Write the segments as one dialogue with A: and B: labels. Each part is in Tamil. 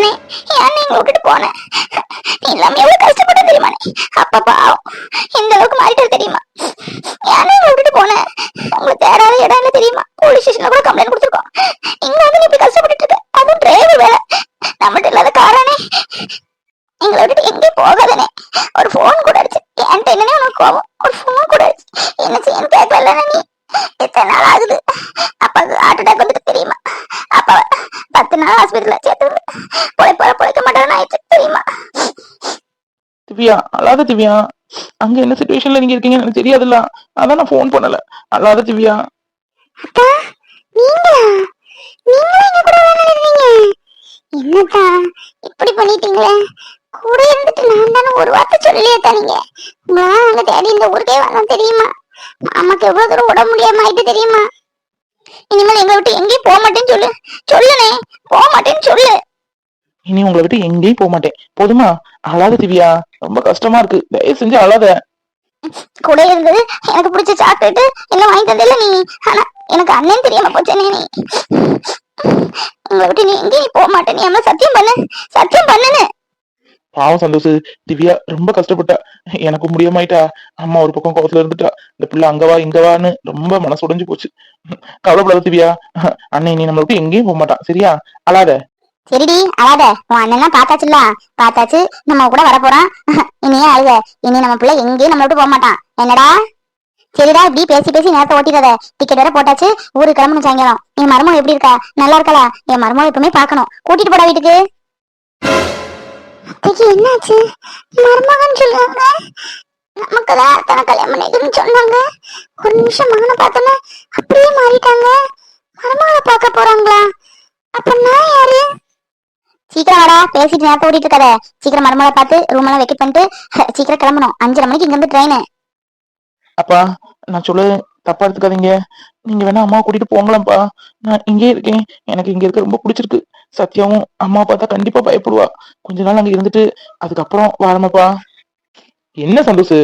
A: அண்ணே ஏன் எங்களை விட்டுட்டு போனேன் நீ இல்லாம எவ்வளவு கஷ்டப்பட்ட தெரியுமா அப்பப்பா இந்த அளவுக்கு மாறிட்டு தெரியுமா? ஏன் எங்களை விட்டுட்டு போனேன் உங்களுக்கு தேடாத இடம் என்ன தெரியுமா? போலீஸ் ஸ்டேஷன்ல கூட கம்ப்ளைண்ட் கொடுத்துருக்கோம். இங்க வந்து நீ இப்படி கஷ்டப்பட்டுட்டு இருக்க? அதுவும் டிரைவர் வேலை. நம்மகிட்ட இல்லாத காரானே. எங்களை விட்டுட்டு எங்கேயும் போகாதனே. ஒரு ஃபோன் கூட அடிச்சு என்கிட்ட என்னன்னே உனக்கு கோவம் ஒரு ஃபோன் கூட அடிச்சு. என்ன செய்யணும் கேட்கல நீ? எத்தனை நாள் ஆகுது? அப்பாவுக்கு ஹார்ட் அட்டாக் வந்துட்டு தெரியுமா? அப்பா பத்து நாள் ஹாஸ்பிட்டல்ல சேர்த்து பொழைப்பார பொழைக்க மாட்டேன்னு ஆயிடுச்சு. தெரியுமா?
B: திவ்யா அழாத திவ்யா. அங்க என்ன சுச்சுவேஷன்ல நீங்க இருக்கீங்கன்னு எனக்கு தெரியாதுல்ல. அதான் நான் ஃபோன் பண்ணல. அழாத திவ்யா.
A: அக்கா நீங்களா? நீங்களும் எங்க கூட விளையாடுறீங்க என்னக்கா இப்படி பண்ணிட்டீங்களே? கூட இருந்துட்டு நான் தானே ஒரு வார்த்தை சொல்லியே தரீங்க உங்களா நாங்க தேடி இந்த ஊருக்கே வந்தோம் தெரியுமா? மாமாக்கு எவ்வளவு தூரம் உடம்பு முடியாம ஆயிட்டு தெரியுமா? இனிமேல் எங்களை விட்டு எங்கேயும் போக மாட்டேன்னு சொல்லு. சொல்லுனே போக மாட்டேன்னு சொல்லு.
B: இனி உங்களை விட்டு எங்கேயும் போக மாட்டேன். போதுமா? அழாத திவ்யா. ரொம்ப கஷ்டமா இருக்கு. தயவு செஞ்சு அழாத.
A: கூட இருந்தது. எனக்கு பிடிச்ச சாக்லேட் என்ன வாங்கி தந்தில்ல நீ. ஆனா எனக்கு அண்ணன் தெரியாம போச்சே நீ. உங்களை விட்டு நீ எங்கேயும் போக மாட்டேன் நீ அம்மா சத்தியம் பண்ணு? சத்தியம் பண்ணுன்னு.
B: பாவம் சந்தோஷ் திவ்யா ரொம்ப கஷ்டப்பட்டா. எனக்கு முடியாமாயிட்டா. அம்மா ஒரு பக்கம் கோவத்துல இருந்துட்டா. இந்த பிள்ளை அங்கவா இங்கவான்னு ரொம்ப மனசு உடைஞ்சு போச்சு. கவலைப்படாத திவ்யா. அண்ணன் நீ நம்மளுக்கு எங்கேயும் போக மாட்டான் சரியா? அழாத.
A: சரிடி அழாத. உன் அண்ணன் பார்த்தாச்சுல்ல? பார்த்தாச்சு. நம்ம கூட வர போறான் இனியே அழுத இனி நம்ம பிள்ளை எங்கேயும் நம்ம விட்டு போக மாட்டான். என்னடா? சரிடா இப்படி பேசி பேசி நேரத்தை ஓட்டிடாத. டிக்கெட் வேற போட்டாச்சு. ஊருக்கு கிளம்பணும் சாயங்காலம். என் மருமகள் எப்படி இருக்கா? நல்லா இருக்கலா என் மருமகள் எப்பவுமே பாக்கணும் கூட்டிட்டு போடா வீட்டுக்கு. அத்தைக்கு என்னாச்சு? மருமகன் சொல்லுவாங்க நமக்கு தான் அத்தனை கல்யாணம் பண்ணிக்கணும்னு சொன்னாங்க. ஒரு நிமிஷம் மகனை பார்த்தோன்னே அப்படியே மாறிட்டாங்க. மருமகளை பார்க்க போறாங்களா? அப்ப நான் யாரு? சீக்கிரம் வாடா பேசிட்டு நேரத்தை ஓடிட்டு இருக்காத. சீக்கிரம் மருமகளை பார்த்து ரூம் எல்லாம் வெக்கெட் பண்ணிட்டு சீக்கிரம் கிளம்பணும். அஞ்சரை மணிக்கு இங்க இருந்து ட்ரெயின்
B: அப்பா நான் சொல்லு தப்பா எடுத்துக்காதீங்க. நீங்க வேணா அம்மா கூட்டிட்டு போங்களேன்ப்பா நான் இங்கே இருக்கேன். எனக்கு இங்க இருக்க ரொம்ப பிடிச்சிருக்கு. சத்யாவும் அம்மா பார்த்தா கண்டிப்பா பயப்படுவா. கொஞ்ச நாள் அங்க இருந்துட்டு அதுக்கப்புறம் வாரமாப்பா என்ன சந்தோஷ்?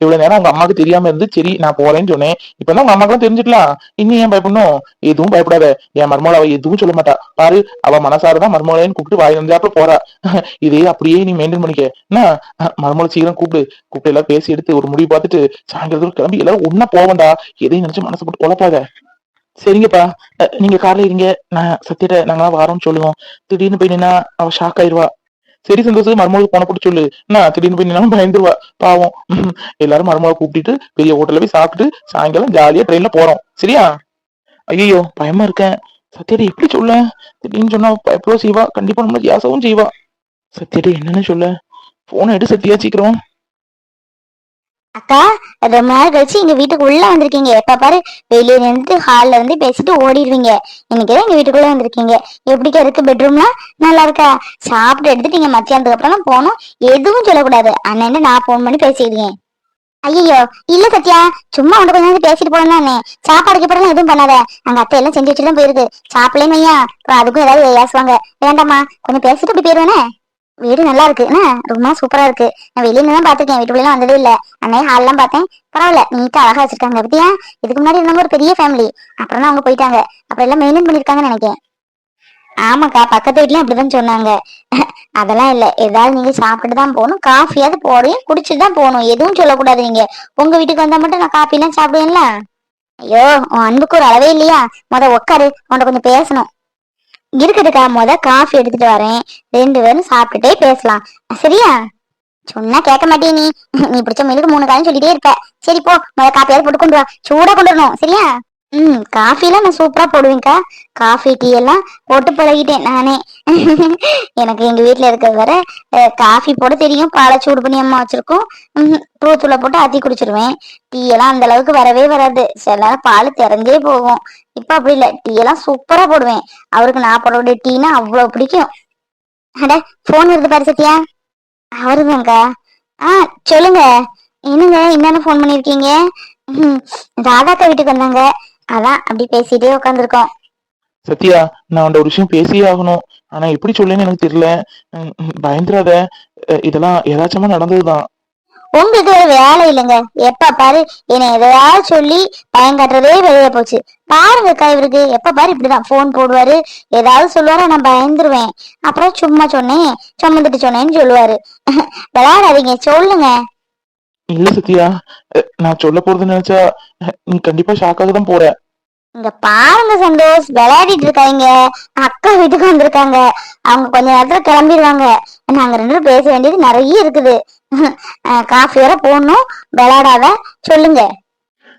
B: இவ்வளவு நேரம் உங்க அம்மாக்கு தெரியாம இருந்து சரி நான் போறேன்னு சொன்னேன். இப்பதான் உங்க அம்மாக்கெல்லாம் தெரிஞ்சுக்கலாம் இன்னும் ஏன் பயப்படணும்? எதுவும் பயப்படாத. என் மருமகள் அவ எதுவும் சொல்ல மாட்டா. பாரு அவ மனசாரதான் மருமகளையும் கூப்பிட்டு வாய் வந்தாப்புல போறா. இதே அப்படியே நீ மெயின்டைன் பண்ணிக்க. என்ன? மருமகளை சீக்கிரம் கூப்பிடு. கூப்பிட்டு எல்லாம் பேசி எடுத்து ஒரு முடிவு பார்த்துட்டு சாயங்காலத்துல கிளம்பி எல்லாரும் ஒன்னா போவண்டா எதையும் நினைச்சு மனசு போட்டு குழப்பாத. சரிங்கப்பா. நீங்க கார்ல இருங்க. நான் சத்தியிட்ட நாங்களாம் வரோம்னு சொல்லுவோம். திடீர்னு போய் நின்னா அவ ஷாக் ஆயிடுவா சரி சந்தோஷம் மருமகளுக்கு போன போட்டு சொல்லு. என்ன திடீர்னு போய் நின்னாலும் பயந்துருவா. பாவம். எல்லாரும் மருமகளை கூப்பிட்டுட்டு பெரிய ஹோட்டல்ல போய் சாப்பிட்டு சாயங்காலம் ஜாலியா ட்ரெயின்ல போறோம். சரியா? ஐயோ பயமா இருக்கேன். சத்யாடி எப்படி சொல்ல? திடீர்னு சொன்னா எப்போ செய்வா. கண்டிப்பா நம்மளுக்கு யாசவும் செய்வா. சத்யாடி என்னன்னு சொல்ல? போனை எடு சத்தியா சீக்கிரம்
A: அக்கா ரொம்ப நாள் கழிச்சு எங்க வீட்டுக்கு உள்ள வந்திருக்கீங்க. எப்ப பாரு வெளியே நின்று ஹால்ல வந்து பேசிட்டு ஓடிடுவீங்க. இன்னைக்குதான் எங்க வீட்டுக்குள்ள வந்திருக்கீங்க. எப்படிக்கா இருக்கு பெட்ரூம்லாம் நல்லா இருக்கா? சாப்பிட்டு எடுத்துட்டு நீங்க மத்தியானத்துக்கு அப்புறம் போனோம் எதுவும் சொல்லக்கூடாது. அண்ணன் நான் ஃபோன் பண்ணி பேசிடுவேன் ஐயோ இல்ல சத்யா சும்மா உண்டு கொஞ்சம் பேசிட்டு போலாம் தானே சாப்பாடுக்கு எதுவும் பண்ணாத. அங்க அத்தை எல்லாம் செஞ்சு வச்சுட்டு போயிருக்கு. சாப்பிடலேன்னு ஐயா அப்புறம் அதுக்கும் ஏதாவது ஏசுவாங்க வேண்டாம்மா கொஞ்சம் பேசிட்டு இப்படி போயிருவேனே. வீடு நல்லா இருக்கு. என்ன? ரொம்ப சூப்பரா இருக்கு. நான் வெளியில தான் பாத்துருக்கேன் வீட்டுக்குள்ள வந்ததே இல்ல. அன்னைய ஹால்லாம் பார்த்தேன். பரவாயில்ல. நீட்டா அழகா வச்சிருக்காங்க. பத்தியா? இதுக்கு முன்னாடி இருந்தவங்க ஒரு பெரிய ஃபேமிலி அப்புறம் தான் அவங்க போயிட்டாங்க. அப்புறம் எல்லாம் மெயின்டைன் பண்ணிருக்காங்கன்னு நினைக்கிறேன் ஆமாக்கா. பக்கத்து வீட்லயும் அப்படிதான் சொன்னாங்க. அதெல்லாம் இல்ல. ஏதாவது நீங்க சாப்பிட்டு தான் போகணும். காஃபியாவது போடுவீங்க குடிச்சுட்டு தான் போகணும். எதுவும் சொல்லக்கூடாது நீங்க. உங்க வீட்டுக்கு வந்தா மட்டும் நான் காஃபி எல்லாம் சாப்பிடுவேன்ல. ஐயோ உன் அன்புக்கு ஒரு அளவே இல்லையா? முத உட்காரு உன்கிட்ட கொஞ்சம் பேசணும். இருக்குதுக்கா முத காஃபி எடுத்துட்டு வரேன். ரெண்டு பேரும் சாப்பிட்டுட்டே பேசலாம். சரியா? சொன்னா கேட்க மாட்டே நீ. நீ பிடிச்ச மீனுக்கு மூணு காலம் சொல்லிட்டே இருப்ப. சரி போ. முத காப்பியாவது போட்டு கொண்டு வா. சூடா கொண்டு வரணும். சரியா? ம் காஃபிலாம் நான் சூப்பரா போடுவேன்க்கா. காஃபி டீ எல்லாம் போட்டு பழகிட்டேன் நானே. எனக்கு எங்க வீட்டுல இருக்கிறது வர காஃபி போட தெரியும். பாலை சூடு பண்ணி அம்மா வச்சிருக்கோம். தூத்துல போட்டு அத்தி குடிச்சிருவேன். டீ எல்லாம் அந்த அளவுக்கு வரவே வராது. சில நேரம் பால் திறந்தே போகும். இப்ப அப்படி இல்ல. டீ எல்லாம் சூப்பரா போடுவேன். அவருக்கு நான் போடக்கூடிய டீனா அவ்வளவு பிடிக்கும். அட போன் வருது பாரு சத்யா. அவருதாங்க ஆ சொல்லுங்க. என்னங்க என்னன்னு ஃபோன் பண்ணிருக்கீங்க? ராதாக்கா வீட்டுக்கு வந்தாங்க. அதான் அப்படி பேசிட்டே உட்காந்துருக்கோம்
B: சத்யா நான் உன்ட ஒரு விஷயம் பேசியே ஆகணும். ஆனா எப்படி சொல்லுன்னு எனக்கு தெரியல. உம் பயந்துராத இதெல்லாம் ஏதாச்சுமா நடந்ததுதான்.
A: உங்களுக்கு வேற வேலை இல்லைங்க. எப்ப பாரு என்னை எதையாவது சொல்லி பயம் காட்டுறதே வெளியே போச்சு. பாருங்கக்கா இவருக்கு எப்ப பாரு இப்படிதான் போன் போடுவாரு. ஏதாவது சொல்லுவாரு நான் பயந்துருவேன். அப்புறம் சும்மா சொன்னேன் சுமந்துட்டு சொன்னேன்னு சொல்லுவாரு. விளையாடாதீங்க சொல்லுங்க.
B: இல்ல சத்யா நான் சொல்ல போறது நினைச்சா நீ கண்டிப்பா ஷாக்காக தான் போற.
A: இங்க பாருங்க சந்தோஷ் விளையாடிட்டு இருக்காங்க. அக்கா வீட்டுக்கு வந்திருக்காங்க. அவங்க கொஞ்ச நேரத்துல கிளம்பிடுவாங்க. நாங்க ரெண்டு பேரும் பேச வேண்டியது நிறைய இருக்குது. காஃபி வர போடணும். விளையாடாத. சொல்லுங்க.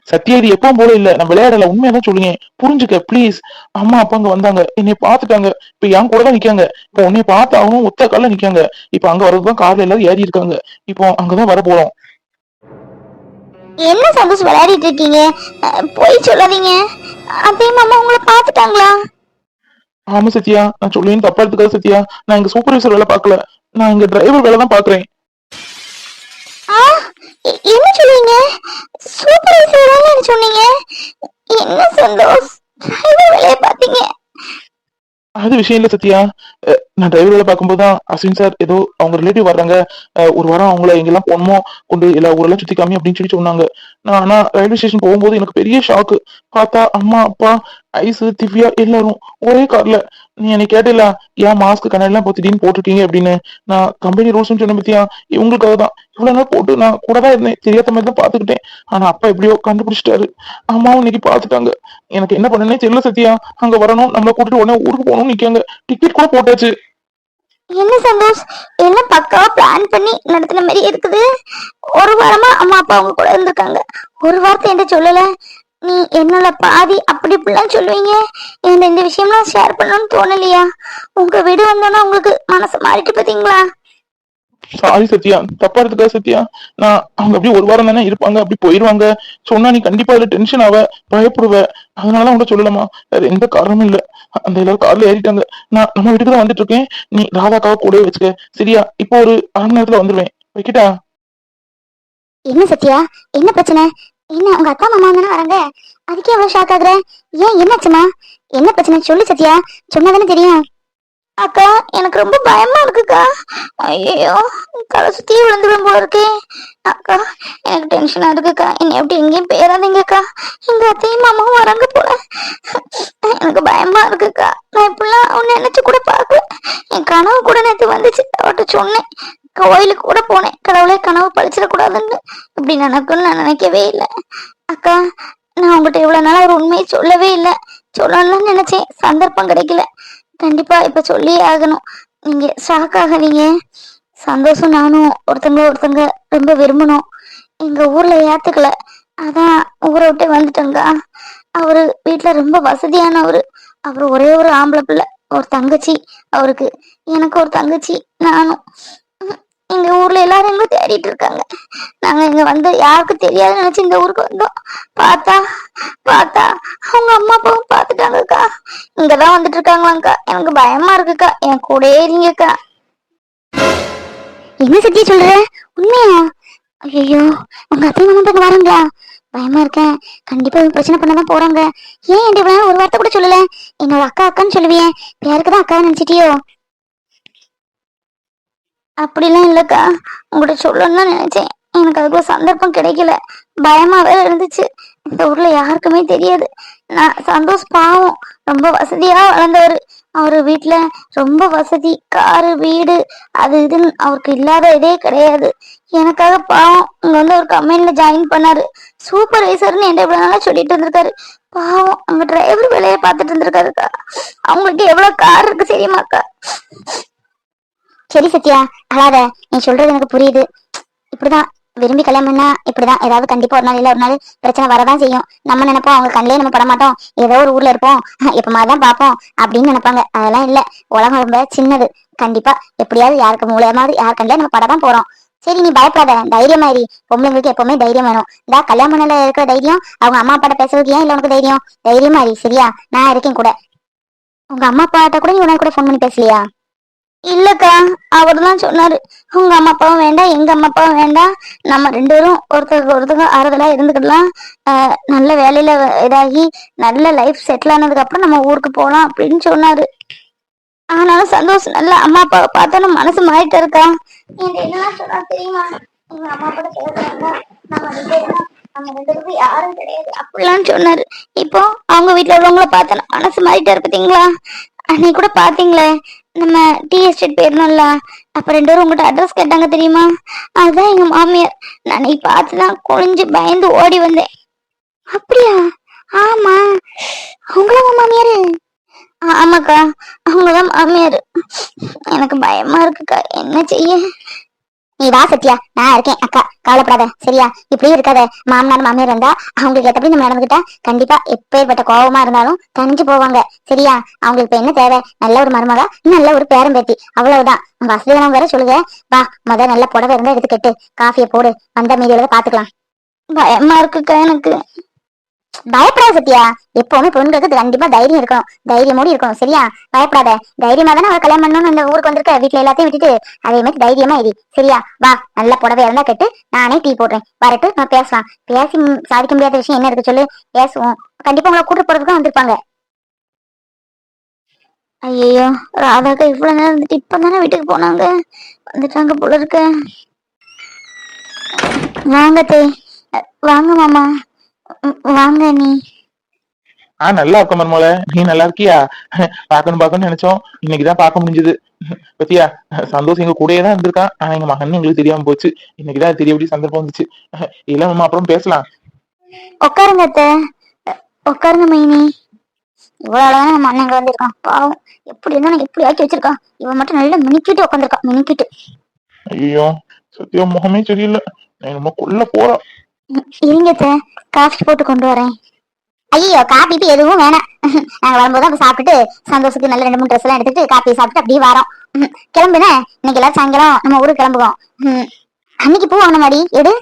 B: சத்யா இது எப்பவும் போல இல்ல. நான் விளையாடல. உண்மையாதான் சொல்லுங்க. புரிஞ்சுக்க ப்ளீஸ் அம்மா அப்பா அங்க வந்தாங்க. என்னை பாத்துட்டாங்க இப்ப என் கூட தான் நிக்காங்க. இப்போ உன்னை பார்த்து அவனும் ஒத்த கால்ல நிக்காங்க. இப்ப அங்க வரதுதான் கார்ல எல்லாரும் ஏறி இருக்காங்க. இப்போ அங்கதான் வர போறோம்.
A: என்ன சந்தோஷ் விளையாடிட்டு இருக்கீங்க? போய் சொல்லாதீங்க. அத்தையும் மாமா உங்களை பாத்துட்டாங்களா
B: ஆமா சத்யா. நான் சொல்லுவேன். தப்பா எடுத்துக்காத சத்யா. நான் இங்க சூப்பர்வைசர் வேலை பார்க்கல. நான் இங்க டிரைவர் வேலை தான் பாக்குறேன்
A: என்ன சொல்லுவீங்க சூப்பர்வைசர் சொன்னீங்க? என்ன சந்தோஷ்? driver வேலையை பாத்தீங்க
B: அது விஷயம் இல்ல சத்யா. நான் டிரைவர் வேலை பார்க்கும்போது தான் அஸ்வின் சார் ஏதோ அவங்க ரிலேட்டிவ் வர்றாங்க. ஒரு வாரம் அவங்கள எங்கெல்லாம் போகணுமோ கொண்டு எல்லா ஊரெல்லாம் சுத்தி காமி அப்படின்னு சொல்லி சொன்னாங்க. நான் ஆனா ரயில்வே ஸ்டேஷன் போகும்போது எனக்கு பெரிய ஷாக்கு பார்த்தா அம்மா அப்பா ஐசு திவ்யா எல்லாரும் ஒரே கார்ல நீ என்னை கேட்டல ஏன் மாஸ்க் கண்ணெல்லாம் இப்போ திடீர்னு போட்டுட்டீங்க அப்படின்னு. நான் கம்பெனி ரூல்ஸ்னு சொன்ன பத்தியா? இவங்களுக்காக தான். இவ்வளவு நாள் போட்டு நான் கூட தான் இருந்தேன். தெரியாத மாதிரி தான் பாத்துக்கிட்டேன் ஆனா அப்பா எப்படியோ கண்டுபிடிச்சிட்டாரு. அம்மாவும் இன்னைக்கு பாத்துட்டாங்க எனக்கு என்ன பண்ணனே தெரியல சத்தியா அங்க வரணும். நம்மள கூட்டிட்டு உடனே ஊருக்கு போகணும்னு நிக்காங்க டிக்கெட் கூட போட்டாச்சு.
A: என்ன சந்தோஷ்? என்ன பக்காவா பிளான் பண்ணி நடத்தின மாதிரி இருக்குது? ஒரு வாரமா அம்மா அப்பா அவங்க கூட இருந்திருக்காங்க. ஒரு வார்த்தை என்கிட்ட சொல்லல. நீ என்னோட பாதி அப்படி இப்படிலாம் சொல்லுவீங்க. எனக்கு இந்த விஷயம்லாம் ஷேர் பண்ணணும்னு தோணலையா? உங்க வீடு வந்தோன்னா உங்களுக்கு மனசு மாறிட்டு பாத்தீங்களா?
B: சாரி சத்யா. தப்பா எடுத்துக்கா சத்யா. நான் அவங்க அப்படியே ஒரு வாரம் தானே இருப்பாங்க அப்படி போயிருவாங்க. சொன்னா நீ கண்டிப்பா அதுல டென்ஷன் ஆவ பயப்படுவ. அதனால உன்கிட்ட சொல்லலாமா? வேற எந்த காரணமும் இல்ல. அந்த எல்லாரும் கார்ல ஏறிட்டாங்க. நான் நம்ம வீட்டுக்கு தான் வந்துட்டு இருக்கேன் நீ ராதாக்காக கூடவே வச்சுக்க. சரியா இப்போ ஒரு அரை மணி நேரத்துல வந்துருவேன். வைக்கிட்டா?
A: என்ன சத்யா? என்ன பிரச்சனை? என்ன உங்க அக்கா மாமா தானே வராங்க? அதுக்கே அவ்வளவு ஷாக் ஆகுற? ஏன் என்னாச்சுமா என்ன பிரச்சனை? சொல்லு சத்யா. சொன்னாதானே தெரியும். அக்கா எனக்கு ரொம்ப பயமா இருக்குக்கா. ஐயோ தலை சுத்தி விழுந்துடும் போல இருக்கே. அக்கா எனக்கு டென்ஷனா இருக்குக்கா. என்னை எப்படி எங்கேயும் பேராதீங்கக்கா எங்க அத்தையும் மாமாவும் வராங்க போல. எனக்கு பயமா இருக்குக்கா. நான் இப்படிலாம் உன்னை நினைச்சு கூட பார்க்கல. என் கனவு கூட நேற்று வந்துச்சு. அவட்ட சொன்னேன். கோயிலுக்கு கூட போனேன். கடவுளே கனவு பழிச்சிடக்கூடாதுன்னு. இப்படி நினைக்கும்னு நான் நினைக்கவே இல்லை. அக்கா நான் உங்ககிட்ட இவ்வளவு நாளா ஒரு உண்மையை சொல்லவே இல்லை. சொல்லணும்னு நினைச்சேன். சந்தர்ப்பம் கிடைக்கல. கண்டிப்பா இப்ப சொல்லியே ஆகணும். நீங்க ஷாக் ஆகாதீங்க சந்தோஷம் நானும் ஒருத்தங்க ஒருத்தங்க ரொம்ப விரும்பணும். எங்க ஊர்ல ஏத்துக்கல. அதான் ஊரை விட்டு வந்துட்டோங்க அவரு வீட்டுல ரொம்ப வசதியானவரு. அவர் ஒரே ஒரு ஆம்பளை பிள்ளை ஒரு தங்கச்சி அவருக்கு. எனக்கு ஒரு தங்கச்சி நானும். எங்க ஊர்ல எல்லாரும் எங்களை தேடிட்டு இருக்காங்க. நாங்க இங்க வந்து யாருக்கும் தெரியாதுன்னு நினைச்சு இந்த ஊருக்கு வந்தோம். பார்த்தா பார்த்தா அவங்க அம்மா அப்பாவும் பாத்துட்டாங்கக்கா இங்கதான் வந்துட்டு இருக்காங்களாங்க்கா எனக்கு பயமா இருக்குக்கா. என் கூடயே இருங்கக்கா. என்ன சத்திய சொல்ற? உண்மையா? ஐயோ உங்க அப்பா மாமா இங்க வரங்களா? பயமா இருக்கேன். கண்டிப்பா பிரச்சனை பண்ணதான் போறாங்க. ஏன் என்கிட்ட ஒரு வார்த்தை கூட சொல்லல? என்னோட அக்கா அக்கான்னு சொல்லுவியே. பேருக்கு தான் அக்கா நினைச்சிட்டியோ? அப்படிலாம் இல்லக்கா. உங்கள்கிட்ட சொல்லணும்னு நினைச்சேன். எனக்கு அதுக்குள்ள சந்தர்ப்பம் கிடைக்கல. பயமா வேற இருந்துச்சு. இந்த ஊர்ல யாருக்குமே தெரியாது. நான் சந்தோஷ் பாவம். ரொம்ப வசதியா வளர்ந்தவர். அவரு வீட்டுல ரொம்ப வசதி. காரு வீடு அது இதுன்னு அவருக்கு இல்லாத இதே கிடையாது. எனக்காக பாவம். இங்க வந்து ஒரு கம்பெனில ஜாயின் பண்ணாரு. சூப்பர்வைசர்னு என்ன இவ்வளவு நாளா சொல்லிட்டு இருந்திருக்காரு. பாவம். அங்க டிரைவர் வேலையை பார்த்துட்டு இருந்திருக்காருக்கா. அவங்களுக்கு எவ்வளவு கார் இருக்கு தெரியுமாக்கா? சரி சத்யா அழாத. நீ சொல்றது எனக்கு புரியுது. இப்படிதான் விரும்பி கல்யாணம் பண்ணா இப்படிதான். ஏதாவது கண்டிப்பா ஒரு நாள் இல்ல ஒரு நாள் பிரச்சனை வரதான் செய்யும். நம்ம நினைப்போம் அவங்க கண்ணிலே நம்ம பட மாட்டோம் ஏதோ ஒரு ஊர்ல இருப்போம். எப்ப மாதிரிதான் பார்ப்போம் அப்படின்னு நினைப்பாங்க. அதெல்லாம் இல்ல. உலகம் ரொம்ப சின்னது. கண்டிப்பா எப்படியாவது யாருக்கு மூலியமாவது யார் கண்ணிலே நம்ம படதான் போறோம். சரி நீ பயப்படாத. தைரியமாரி பொம்பளைங்களுக்கு எப்பவுமே தைரியம் வேணும். இந்த கல்யாணம் பண்ணல இருக்கிற தைரியம் அவங்க அம்மா அப்பாட்ட பேசுறதுக்கு ஏன் இல்ல உனக்கு தைரியம்? தைரியமாரி சரியா? நான் இருக்கேன் கூட. உங்க அம்மா அப்பாட்ட கூட நீ உனக்கு கூட ஃபோன் பண்ணி பேசலையா? இல்லக்கா அவர் தான் சொன்னாரு. உங்க அம்மா அப்பாவும் வேண்டாம் எங்க அம்மா அப்பாவும் வேண்டாம். நம்ம ரெண்டு பேரும் ஒருத்தருக்கு ஒருத்தருக்கு ஆறுதலா இருந்துக்கிடலாம். நல்ல வேலையில இதாகி நல்ல லைஃப் செட்டில் ஆனதுக்கு அப்புறம் நம்ம ஊருக்கு போகலாம் அப்படின்னு சொன்னாரு. ஆனாலும் சந்தோஷம் நல்ல அம்மா அப்பாவை பார்த்தோன்னு மனசு மாறிட்டு இருக்கா. என்னெல்லாம் சொன்னா தெரியுமா? எங்க அம்மா அப்பா பேசுறாங்க நம்ம ரெண்டு பேரும் நம்ம ரெண்டு பேரும் யாரும் கிடையாது அப்படிலாம் சொன்னாரு. இப்போ அவங்க வீட்டுல உள்ளவங்கள பார்த்தேன் மனசு மாறிட்டாரு பாத்தீங்களா? அன்னைக்கு கூட பாத்தீங்களே நம்ம டி எஸ்டேட் போயிருந்தோம்ல அப்ப ரெண்டு பேரும் உங்கள்கிட்ட அட்ரஸ் கேட்டாங்க தெரியுமா? அதுதான் எங்க மாமியார். நான் பார்த்து பார்த்துதான் குனிஞ்சு பயந்து ஓடி வந்தேன். அப்படியா? ஆமா. அவங்களா மாமியார்? ஆமாக்கா. அவங்கதான் மாமியார். எனக்கு பயமா இருக்குக்கா. என்ன செய்ய? நீ வா சத்யா நான் இருக்கேன். அக்கா கவலைப்படாத. சரியா? இப்படியே இருக்காத. மாமனார் மாமியார் இருந்தா அவங்களுக்கு ஏத்தபடி நம்ம நடந்துகிட்டா கண்டிப்பா எப்பேற்பட்ட கோபமா இருந்தாலும் தனிஞ்சு போவாங்க. சரியா? அவங்களுக்கு இப்ப என்ன தேவை? நல்ல ஒரு மருமகா நல்ல ஒரு பேரம் பேத்தி அவ்வளவுதான் வசதியான வேற சொல்லுங்க. வா முத நல்ல புடவை இருந்தா எடுத்துக்கிட்டு காஃபியை போடு. வந்த மீதியோட பாத்துக்கலாம் பயமா இருக்குக்கா எனக்கு. பயப்படாத சத்யா. எப்பவுமே பெண்களுக்கு கண்டிப்பா தைரியம் இருக்கணும். தைரியமோடு இருக்கணும். சரியா? பயப்படாத. தைரியமா தானே அவ கல்யாணம் பண்ணணும் இந்த ஊருக்கு வந்திருக்க. வீட்டுல எல்லாத்தையும் விட்டுட்டு. அதே மாதிரி தைரியமா இரு. சரியா? வா. நல்ல புடவை இருந்தா கட்டு. நானே டீ போடுறேன். வரட்டு. நான் பேசலாம். பேசி சாதிக்க முடியாத விஷயம் என்ன இருக்கு சொல்லு. பேசுவோம். கண்டிப்பா உங்களை கூட்டு போறதுக்கு வந்திருப்பாங்க. ஐயோ ராதாக்கா இவ்வளவு நேரம் இருந்துட்டு இப்பதானே வீட்டுக்கு போனாங்க. வந்துட்டாங்க போல இருக்க. வாங்க தே. வாங்க மாமா. வாங்க நீ.
B: ஆ நல்லா இருக்க மருமோல நீ நல்லா இருக்கியா? பாக்கணும் பாக்கணும்னு நினைச்சோம். இன்னைக்குதான் பார்க்க முடிஞ்சது. பத்தியா? சந்தோஷ் எங்க கூடயே தான் இருந்திருக்கான். ஆனா எங்க மகன் எங்களுக்கு தெரியாம போச்சு. இன்னைக்குதான் தெரியபடி சந்தர்ப்பம் வந்துச்சு. இல்ல நம்ம அப்புறம் பேசலாம்.
A: உட்காருங்க அத்தை. உட்காருங்க மைனி. இவ்வளவு அழகான நம்ம அண்ணன் இங்க வந்திருக்கான். பாவம். எப்படி இருந்தா எப்படி ஆக்கி வச்சிருக்கான். இவன் மட்டும் நல்லா மினிக்கிட்டு உட்காந்துருக்கான் மினிக்கிட்டு.
B: ஐயோ சத்தியம் முகமே சரியில்லை. நம்ம கொல்ல போறோம்
A: இருங்க சார் காஃபி போட்டு கொண்டு வரேன். ஐயோ காபி எதுவும் வேணாம். நாங்கள் வரும்போது அப்போ சாப்பிட்டுட்டு சந்தோஷத்துக்கு நல்ல ரெண்டு மூணு ட்ரெஸ் எல்லாம் எடுத்துட்டு காப்பி சாப்பிட்டு அப்படியே வரோம். கிளம்புனே இன்னைக்கு எல்லாம் சாயங்காலம் நம்ம ஊருக்கு கிளம்புவோம். அன்னைக்கு பூ வாங்கின மாதிரி எடு.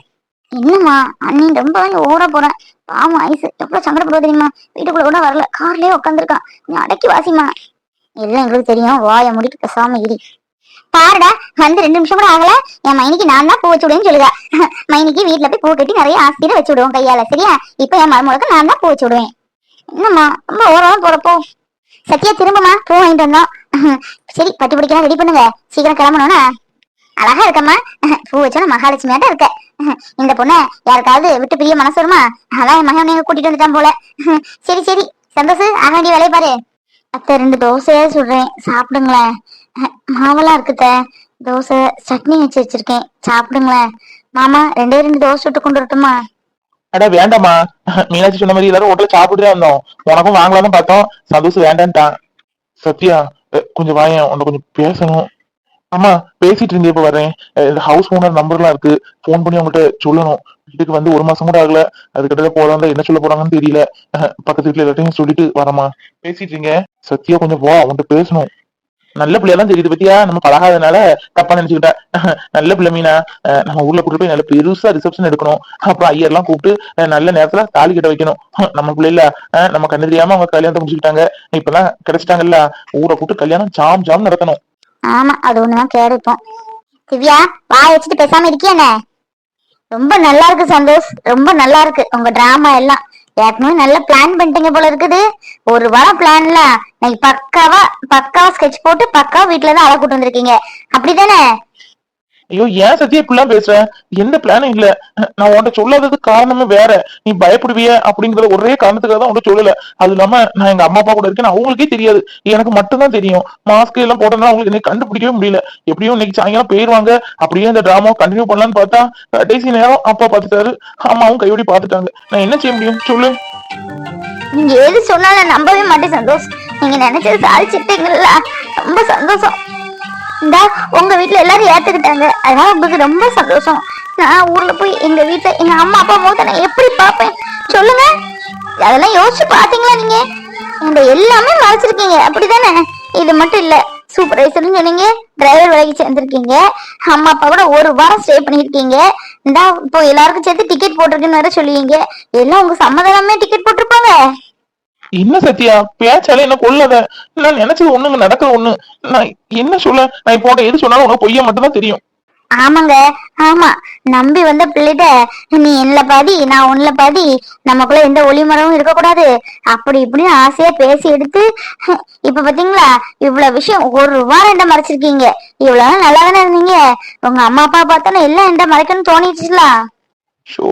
A: என்னம்மா அண்ணி ரொம்ப ஓட போறேன். பாவம் ஐஸ் எவ்வளவு சங்கடப்படுவோம் தெரியுமா? வீட்டுக்குள்ள கூட வரல. கார்லயே உட்காந்துருக்கான் நீ அடக்கி வாசிமா எல்லாம் எங்களுக்கு தெரியும். வாய முடிட்டு பேசாம இரி. பாருடா வந்து ரெண்டு நிமிஷம் கூட ஆகல. என் மைனிக்கு நான் தான் பூ வச்சு விடுவேன்னு சொல்லுவா மைனிக்கு வீட்டுல போய் பூ கட்டி நிறைய ஆசிரியர் வச்சு விடுவோம் கையால சரியா? இப்ப என் மருமகளுக்கு நான் தான் பூ வச்சு விடுவேன் என்னம்மா ரொம்ப ஓரமா போறப்போ சத்யா திரும்பமா பூ வாங்கிட்டு வந்தோம். சரி பட்டு பிடிக்கலாம் ரெடி பண்ணுங்க. சீக்கிரம் கிளம்பணும்னா. அழகா இருக்கம்மா. பூ வச்சோட மகாலட்சுமியாட்ட இருக்க. இந்த பொண்ணை யாருக்காவது விட்டு பிரிய மனசு வருமா? அதான் என் மகன் நீங்க கூட்டிட்டு வந்துட்டான் போல. சரி சரி. சந்தோஷ் ஆக வேண்டிய வேலையை பாரு. அத்தை ரெண்டு தோசையா சுடுறேன். சாப்பிடுங்களேன். மாவெல்லாம் இருக்குத்த தோசை சட்னி வச்சு வச்சிருக்கேன். சாப்பிடுங்களேன். மாமா ரெண்டே ரெண்டு தோசை விட்டு கொண்டு வரட்டுமா?
B: அட வேண்டாமா மீனாட்சி சொன்ன மாதிரி எல்லாரும் ஹோட்டல்ல சாப்பிட்டுதான் இருந்தோம். உனக்கும் வாங்கலாம்னு பார்த்தோம். சந்தோஷம் வேண்டான்ட்டான். சத்யா கொஞ்சம் வாயேன். உன்னை கொஞ்சம் பேசணும். ஆமா பேசிட்டு இருந்தே இப்ப வரேன். இந்த ஹவுஸ் ஓனர் நம்பர்லாம் இருக்கு. ஃபோன் பண்ணி அவங்ககிட்ட சொல்லணும். வீட்டுக்கு வந்து ஒரு மாசம் கூட ஆகல. அதுக்கிட்ட போறாங்க என்ன சொல்ல போறாங்கன்னு தெரியல. அஹ் பக்கத்து வீட்டுல எல்லாத்தையும் சொல்லிட்டு வரமா பேசிட்டு இருக்கீங்க சத்யா கொஞ்சம் வா. உன்கிட்ட பேசணும். நல்ல பிள்ளையெல்லாம் தெரியுது பத்தியா? நம்ம பழகாதனால தப்பா நினைச்சுக்கிட்டேன் நல்ல பிள்ளை மீனா நம்ம ஊர்ல கூட்டு போய் நல்ல பெருசா ரிசப்ஷன் எடுக்கணும். அப்புறம் ஐயர் எல்லாம் கூப்பிட்டு நல்ல நேரத்துல தாலி கிட்ட வைக்கணும். நம்ம பிள்ளைல நம்ம கண்ணு தெரியாம அவங்க கல்யாணத்தை முடிச்சுக்கிட்டாங்க. இப்பெல்லாம் கிடைச்சிட்டாங்கல்ல ஊரை கூப்பிட்டு கல்யாணம் ஜாம் ஜாம் நடக்கணும்.
A: ஆமா அது ஒண்ணுதான் கேடுப்போம் திவ்யா வாய் வச்சுட்டு பேசாம இருக்கியானே ரொம்ப நல்லா இருக்கு சந்தோஷ் ரொம்ப நல்லா இருக்கு. உங்க டிராமா எல்லாம். ஏற்கனவே நல்ல பிளான் பண்ணிட்டீங்க போல இருக்குது. ஒரு வாரம் பிளான்ல நீ பக்காவா பக்காவா ஸ்கெட்ச் போட்டு பக்காவா வீட்டுல தான் அழ கூட்டு வந்திருக்கீங்க. அப்படிதானே?
B: ஐயோ ஏன் சத்தியா இப்படிலாம் பேசுற? எந்த பிளானும் இல்ல. நான் உன்கிட்ட சொல்லாதது காரணமே வேற. நீ பயப்படுவிய அப்படிங்கிற ஒரே காரணத்துக்காக தான் உன்கிட்ட சொல்லல. அது இல்லாம நான் எங்க அம்மா அப்பா கூட இருக்கேன்னு அவங்களுக்கே தெரியாது. எனக்கு மட்டும்தான் தெரியும். மாஸ்க் எல்லாம் போட்டதுனால அவங்களுக்கு என்னை கண்டுபிடிக்கவே முடியல. எப்படியும் இன்னைக்கு சாயங்காலம் போயிருவாங்க. அப்படியே இந்த டிராமா கண்டினியூ பண்ணலாம்னு பார்த்தா கடைசி நேரம் அப்பா பாத்துட்டாரு அம்மாவும் கையோடி பாத்துட்டாங்க நான் என்ன செய்ய முடியும்? சொல்லு.
A: நீங்க எது சொன்னாலும் நம்பவே மாட்டேன் சந்தோஷ். நீங்க நினைச்சது சாதிச்சிட்டீங்கல்ல. ரொம்ப சந்தோஷம். இந்த உங்க வீட்டுல எல்லாரும் ஏத்துக்கிட்டாங்க. அதனால உங்களுக்கு ரொம்ப சந்தோஷம். நான் ஊர்ல போய் எங்க வீட்டுல எங்க அம்மா அப்பா மூத்த நான் எப்படி பார்ப்பேன்? சொல்லுங்க. அதெல்லாம் யோசிச்சு பாத்தீங்களா நீங்க? இந்த எல்லாமே மறைச்சிருக்கீங்க. அப்படிதானே? இது மட்டும் இல்ல சூப்பர்வைசர்னு சொன்னீங்க டிரைவர் வேலைக்கு சேர்ந்துருக்கீங்க அம்மா அப்பா கூட ஒரு வாரம் ஸ்டே பண்ணிருக்கீங்க இந்தா இப்போ எல்லாருக்கும் சேர்த்து டிக்கெட் போட்டிருக்குன்னு வேற சொல்லுவீங்க. எல்லாம் உங்க சம்மதமே டிக்கெட் போட்டிருப்பாங்க?
B: என்ன சத்யா? பேச்சாலே என்ன கொல்லாத நான் நினைச்சது ஒண்ணுங்க நடக்கிற ஒண்ணு. நான் என்ன சொல்ல? நான் இப்போ எது சொன்னாலும் உனக்கு பொய்யா மட்டும் தான் தெரியும்.
A: ஆமாங்க. ஆமா. நம்பி வந்த பிள்ளைகிட்ட நீ என்னல பாதி நான் உன்ல பாதி நமக்குள்ள எந்த ஒளிமரமும் இருக்கக்கூடாது. அப்படி இப்படின்னு ஆசையா பேசி எடுத்து இப்ப பாத்தீங்களா? இவ்வளவு விஷயம் ஒரு வாரம் என்கிட்ட மறைச்சிருக்கீங்க. இவ்வளவு நாள் நல்லா தானே இருந்தீங்க. உங்க அம்மா அப்பா பார்த்தானே எல்லாம் என்கிட்ட மறைக்கணும்னு தோணிடுச்சுல.
B: ஷோ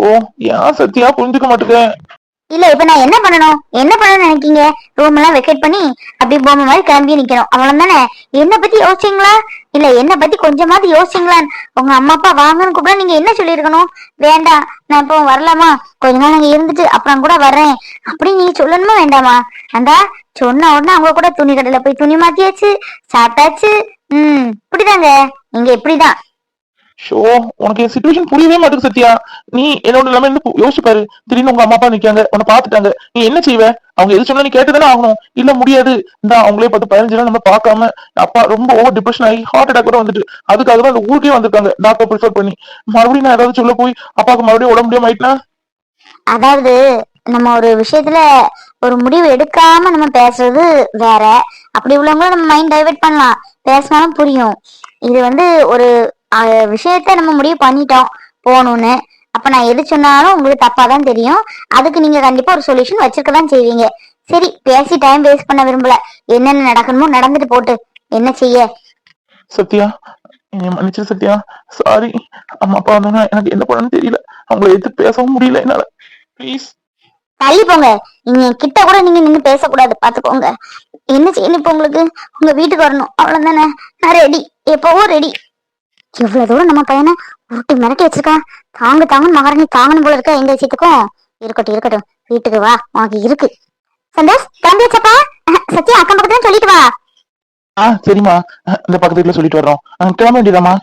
B: ஏன் சத்யா புரிஞ்சுக்க மாட்டேங்க
A: இல்ல இப்ப நான் என்ன பண்ணணும்? என்ன பண்ணணும்னு நினைக்கீங்க? ரூம் எல்லாம் வெக்கேட் பண்ணி அப்படியே பொம்மை மாதிரி கிளம்பி நிக்கணும். அவ்வளவு தானே? என்ன பத்தி யோசிச்சீங்களா? இல்ல என்ன பத்தி கொஞ்சமாவது யோசிச்சீங்களான்னு உங்க அம்மா அப்பா வாங்கன்னு கூப்பிட நீங்க என்ன சொல்லியிருக்கணும்? வேண்டாம். நான் இப்போ வரலாமா? கொஞ்ச நாள் அங்க இருந்துட்டு அப்புறம் கூட வர்றேன். அப்படி நீங்க சொல்லணுமா வேண்டாமா? அந்தா சொன்ன உடனே அவங்க கூட துணி கடையில போய் துணி மாத்தியாச்சு சாப்பிட்டாச்சு. ம் இப்படிதாங்க. நீங்க இப்படிதான்.
B: ஷோ உனக்கு என் சுச்சுவேஷன் புரியவே மாட்டேங்குது சத்யா. நீ என்னோட எல்லாமே யோசிச்சு பாரு. திடீர்னு உங்க அம்மா அப்பா நிக்காங்க உன்னை பாத்துட்டாங்க நீ என்ன செய்வ? அவங்க எது சொன்னா நீ கேட்டுதானே ஆகணும். இல்ல முடியாது. இந்த அவங்களே பார்த்து பதினஞ்சு நாள் நம்ம பார்க்காம அப்பா ரொம்ப ஓவர் டிப்ரெஷன் ஆகி ஹார்ட் அட்டாக் கூட வந்துட்டு அதுக்காக தான் அந்த ஊருக்கே வந்திருக்காங்க. டாக்டர் ப்ரிஃபர் பண்ணி. மறுபடியும் நான் ஏதாவது சொல்ல போய் அப்பாவுக்கு மறுபடியும் உடம்பு முடியாம ஆயிட்டுனா?
A: அதாவது நம்ம ஒரு விஷயத்துல ஒரு முடிவு எடுக்காம நம்ம பேசுறது வேற. அப்படி உள்ளவங்களும் நம்ம மைண்ட் டைவெர்ட் பண்ணலாம். பேசினாலும் புரியும். இது வந்து ஒரு விஷயத்த நம்ம முடிவு பண்ணிட்டோம் போகணும்னு. அப்ப நான் எது சொன்னாலும் உங்களுக்கு தப்பா தான் தெரியும். அதுக்கு நீங்க கண்டிப்பா ஒரு சொல்யூஷன் வச்சிருக்க தான் செய்வீங்க. சரி பேசி டைம் வேஸ்ட் பண்ண விரும்பல. என்னென்ன நடக்கணுமோ நடந்துட்டு போட்டு. என்ன செய்ய?
B: சத்யா மன்னிச்சு சத்யா. சாரி அம்மா அப்பா வந்தாங்க எனக்கு என்ன பண்ணணும்னு தெரியல. அவங்கள எடுத்து பேசவும் முடியல என்னால. ப்ளீஸ்
A: தள்ளி போங்க. நீங்க கிட்ட கூட நீங்க நின்னு பேசக்கூடாது. பாத்துக்கோங்க. என்ன செய்யணும் இப்ப உங்களுக்கு? உங்க வீட்டுக்கு வரணும். அவ்வளவுதானே. நான் ரெடி எப்பவோ ரெடி எவ்வளவு தூரம் நம்ம பையனை உருட்டி மிரட்டி வச்சிருக்கான்? தாங்க தாங்க மகாராணி தாங்கணும் போல இருக்கா எந்த விஷயத்துக்கும்? இருக்கட்டும் இருக்கட்டும். வீட்டுக்கு வா உனக்கு இருக்கு. சந்தோஷ் தம்பி வச்சப்பா? சத்யா அக்கம் பக்கத்துல சொல்லிட்டு வா.
B: ஆ சரிம்மா. இந்த பக்கத்துல வீட்டுல சொல்லிட்டு வர்றோம். கிளம்ப வேண்டியதாம்மா